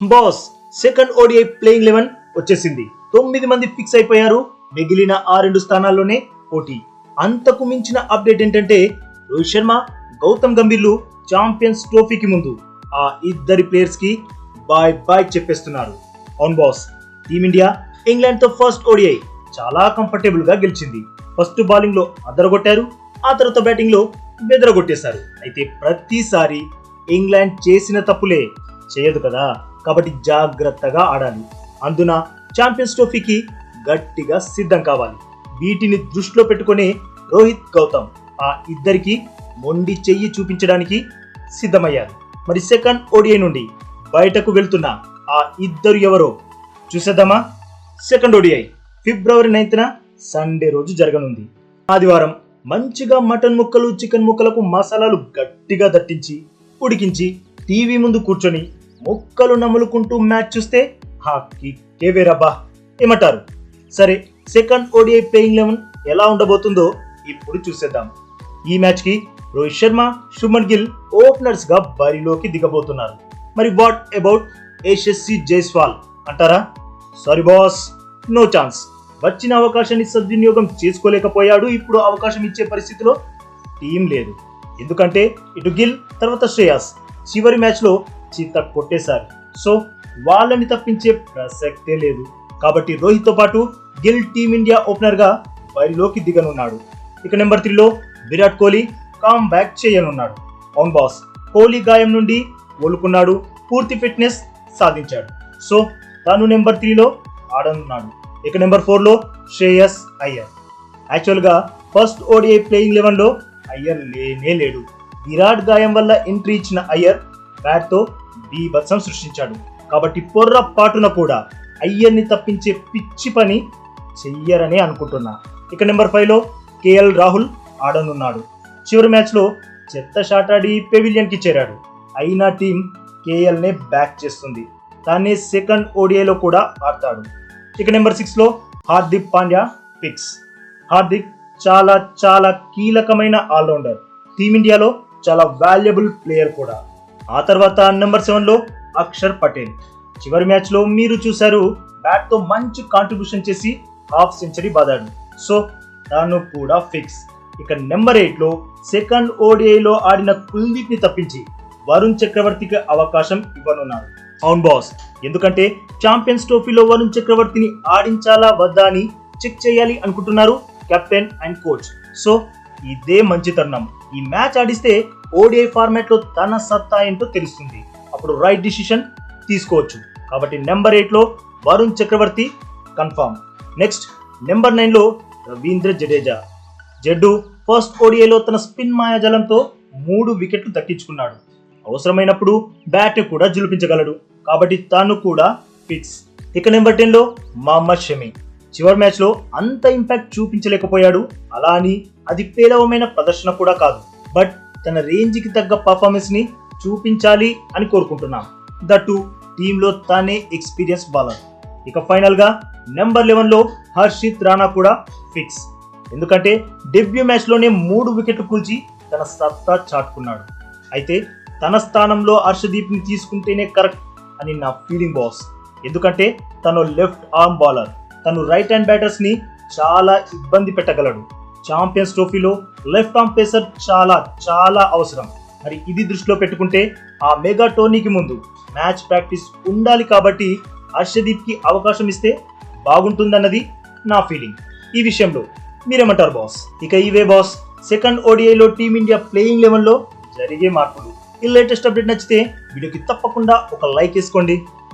Boss second ODI playing eleven వచ్చేసింది. తొమ్మిది మంది ఫిక్స్ అయిపోయారు. మిగిలిన ఆ రెండు స్థానాల్లోనే పోటీ. అంతకు మించిన అప్డేట్ ఏంటంటే రోహిత్ శర్మ గౌతమ్ గంభీర్లు ఛాంపియన్స్ ట్రోఫీకి ముందు ఆ ఇద్దరి ప్లేయర్స్కి బాయ్ బాయ్ చెప్పేస్తున్నారు. అవును బాస్ టీమిండియా ఇంగ్లాండ్తో ఫస్ట్ ఓడిఐ చాలా కంఫర్టబుల్గా గెలిచింది. ఫస్ట్ బౌలింగ్లో అదరగొట్టారు ఆ తర్వాత బ్యాటింగ్లో బెదరగొట్టేశారు. అయితే ప్రతిసారి ఇంగ్లాండ్ చేసిన తప్పులే చేయదు కదా. కాబట్టి జాగ్రత్తగా ఆడాలి. అందున ఛాంపియన్స్ ట్రోఫీకి గట్టిగా సిద్ధం కావాలి. వీటిని దృష్టిలో పెట్టుకునే రోహిత్ గౌతమ్ ఆ ఇద్దరికి మొండి చెయ్యి చూపించడానికి సిద్ధమయ్యారు. మరి సెకండ్ ఓడిఐ నుండి బయటకు వెళ్తున్న ఆ ఇద్దరు ఎవరో చూసేద్దామా? సెకండ్ ఓడిఐ ఫిబ్రవరి నైన్త్న సండే రోజు జరగనుంది. ఆదివారం మంచిగా మటన్ ముక్కలు చికెన్ ముక్కలకు మసాలాలు గట్టిగా దట్టించి ఉడికించి టీవీ ముందు కూర్చొని ముక్కలు నములుకుంటూ మ్యాచ్ చూస్తే హా కిక్కే వేరబ్బా ఏమంటారు? సరే సెకండ్ ఓడిఐ ప్లేయింగ్ లెవెన్ ఎలా ఉండబోతుందో ఇప్పుడు చూసేద్దాం. ఈ మ్యాచ్కి రోహిత్ శర్మ శుభన్ గిల్ ఓపెనర్స్గా బరిలోకి దిగబోతున్నారు. మరి వాట్ అబౌట్ యశస్వి జైస్వాల్ అంటారా? సారీ బాస్ నో ఛాన్స్ వచ్చిన అవకాశాన్ని సద్వినియోగం చేసుకోలేకపోయాడు. ఇప్పుడు అవకాశం ఇచ్చే పరిస్థితిలో టీం లేదు. ఎందుకంటే ఇటు గిల్ తర్వాత శ్రేయాస్. చివరి మ్యాచ్లో చీత కొట్టేశారు. సో వాళ్ళని తప్పించే ప్రసక్తే లేదు. కాబట్టి రోహిత్తో పాటు గిల్ టీమిండియా ఓపెనర్గా బరిలోకి దిగనున్నాడు. ఇక నెంబర్ త్రీలో విరాట్ కోహ్లీ కామ్ బ్యాక్ చేయనున్నాడు. అవును బాస్ కోహ్లీ గాయం నుండి కోలుకున్నాడు. పూర్తి ఫిట్నెస్ సాధించాడు. సో తాను నెంబర్ త్రీలో ఆడనున్నాడు. ఇక నెంబర్ ఫోర్లో శ్రేయస్ అయ్యర్. యాక్చువల్గా ఫస్ట్ ఓడిఐ ప్లేయింగ్ లెవెన్లో అయ్యర్ లేనే లేడు. విరాట్ గాయం వల్ల ఎంట్రీ ఇచ్చిన అయ్యర్ బ్యాట్తో బీభత్సం సృష్టించాడు. కాబట్టి పొర్రపాటున కూడా అయ్యర్ని తప్పించే పిచ్చి పని చెయ్యరని అనుకుంటున్నా. ఇక నెంబర్ ఫైవ్లో కేఎల్ రాహుల్ ఆడనున్నాడు. చివరి మ్యాచ్లో చెత్త షాట్ ఆడి పెవిలియన్కి చేరాడు. అయినా టీం కేఎల్నే బ్యాక్ చేస్తుంది. తానే సెకండ్ ఓడిఐలో కూడా ఆడతాడు. ఇక నెంబర్ సిక్స్లో హార్దిక్ పాండ్యా పిక్స్ హార్దిక్ చాలా చాలా కీలకమైన ఆల్రౌండర్. టీమిండియాలో చాలా వాల్యుబుల్ ప్లేయర్ కూడా. ఆ తర్వాత నెంబర్ సెవెన్లో అక్షర్ పటేల్. చివరి మ్యాచ్లో మీరు చూశారు బ్యాట్తో మంచి కాంట్రిబ్యూషన్ చేసి హాఫ్ సెంచరీ బాదాడు. సో తాను కూడా ఫిక్స్ ఇక నెంబర్ ఎయిట్లో సెకండ్ ఓడిఐలో ఆడిన కుల్దీప్ని తప్పించి వరుణ్ చక్రవర్తికి అవకాశం ఇవ్వనున్నారు. అవును బాస్ ఎందుకంటే ఛాంపియన్స్ ట్రోఫీలో వరుణ్ చక్రవర్తిని ఆడించాలా వద్దా అని చెక్ చేయాలి అనుకుంటున్నారు కెప్టెన్ అండ్ కోచ్ సో ఇదే మంచి తరుణం. ఈ మ్యాచ్ ఆడిస్తే ఓడిఐ ఫార్మాట్లో తన సత్తా ఏంటో తెలుస్తుంది. అప్పుడు రైట్ డిసిషన్ తీసుకోవచ్చు. కాబట్టి నెంబర్ ఎయిట్లో Varun Chakravarthy confirm next number నైన్లో రవీంద్ర జడేజా జడ్డు ఫస్ట్ ఓడిఐలో తన స్పిన్ మాయాజలంతో మూడు వికెట్లు దక్కించుకున్నాడు. అవసరమైనప్పుడు బ్యాట్ కూడా జులిపించగలడు కాబట్టి తాను కూడా ఫిక్స్ ఇక నెంబర్ టెన్లో మహమ్మద్ షమి చివరి మ్యాచ్లో అంత ఇంపాక్ట్ చూపించలేకపోయాడు. అలా అని అది పేలవమైన ప్రదర్శన కూడా కాదు. బట్ తన రేంజ్కి తగ్గ పర్ఫార్మెన్స్ని చూపించాలి అని కోరుకుంటున్నాం. దట్టు టీంలో తానే ఎక్స్పీరియన్స్ బౌలర్. ఇక ఫైనల్గా నెంబర్ లెవెన్లో హర్షిత్ రాణా కూడా ఫిక్స్. ఎందుకంటే డెబ్యూ మ్యాచ్లోనే మూడు వికెట్లు కూల్చి తన సత్తా చాటుకున్నాడు. అయితే తన స్థానంలో హర్షదీప్ని తీసుకుంటేనే కరెక్ట్ అని నా ఫీలింగ్ బాస్. ఎందుకంటే తను లెఫ్ట్ ఆర్మ్ బౌలర్. తను రైట్ హ్యాండ్ బ్యాటర్స్ని చాలా ఇబ్బంది పెట్టగలడు. ఛాంపియన్స్ ట్రోఫీలో లెఫ్ట్ ఆర్మ్ పేసర్ చాలా చాలా అవసరం. మరి ఇది దృష్టిలో పెట్టుకుంటే ఆ మెగా టోర్నీకి ముందు మ్యాచ్ ప్రాక్టీస్ ఉండాలి కాబట్టి హర్షదీప్కి అవకాశం ఇస్తే బాగుంటుందన్నది నా ఫీలింగ్ ఈ విషయంలో మీరేమంటారు బాస్ ఇక ఇవే బాస్ సెకండ్ ఓడిఐలో టీమిండియా ప్లేయింగ్ లెవెన్లో జరిగే మార్పులు. ఈ లేటెస్ట్ అప్డేట్ నచ్చితే వీడియోకి తప్పకుండా ఒక లైక్ వేసుకోండి.